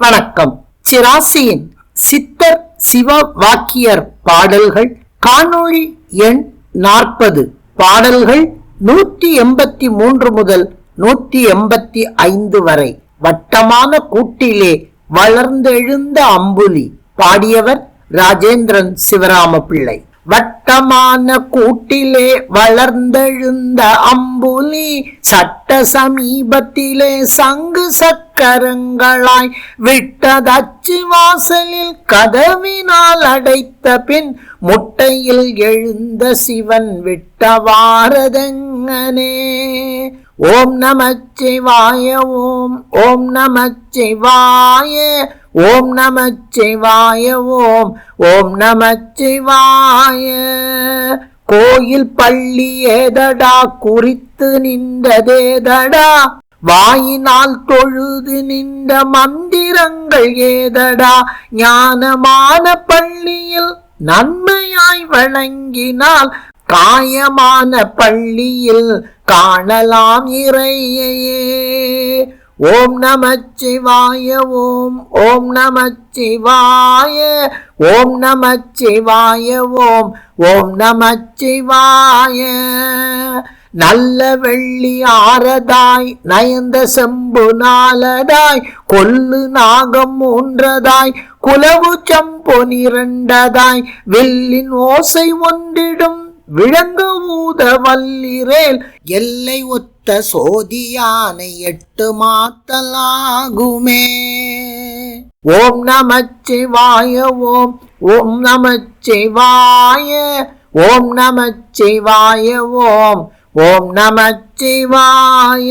வணக்கம். சிராசியின் சித்தர் சிவ வாக்கியர் பாடல்கள் காணொளி எண் நாற்பது. பாடல்கள் நூற்றி எண்பத்தி மூன்று முதல் நூற்றி எண்பத்தி ஐந்து வரை. வட்டமான கூட்டிலே வளர்ந்தெழுந்த அம்புலி. பாடியவர் ராஜேந்திரன் சிவராம பிள்ளை வட்டமான கூட்டிலே வளர்ந்தெழுந்த அம்புலி சட்ட சமீபத்திலே சங்கு சக்கரங்களாய் விட்டதச்சு வாசலில் கதவினால் அடைத்த பின் முட்டையில் எழுந்த சிவன் விட்டவாரதெங்கனே ஓம் நமச்சிவாய ஓம் ஓம் நமச்சிவாய. ஓம் நமச்சிவாய ஓம் ஓம் நமச்சிவாய. கோயில் பள்ளி ஏதடா குறித்து நின்றதேதடா. வாயினால் தொழுது நின்ற மந்திரங்கள் ஏதடா. ஞானமான பள்ளியில் நன்மையாய் வழங்கினால் காயமான பள்ளியில் காணலாம் இறையையே. ஓம் நமச்சிவாய ஓம் ஓம் நமச்சிவாய ஓம் நமச்சிவாய ஓம் ஓம் நமச்சிவாய. நல்ல வெள்ளி ஆரதாய் நயந்த செம்பு நாலதாய் கொல்லு நாகம் மூன்றதாய் குலவு சம்பொனிரண்டதாய் வில்லின் ஓசை ஒன்றிடும் விளங்க ஊத வல்லிரேல் எல்லை ஒத்த சோதியானை எட்டு மாத்தலாகுமே. ஓம் நமச்சிவாய ஓம் ஓம் நமச்சிவாய ஓம் நமச்சிவாய ஓம் ஓம் நமச்சிவாய.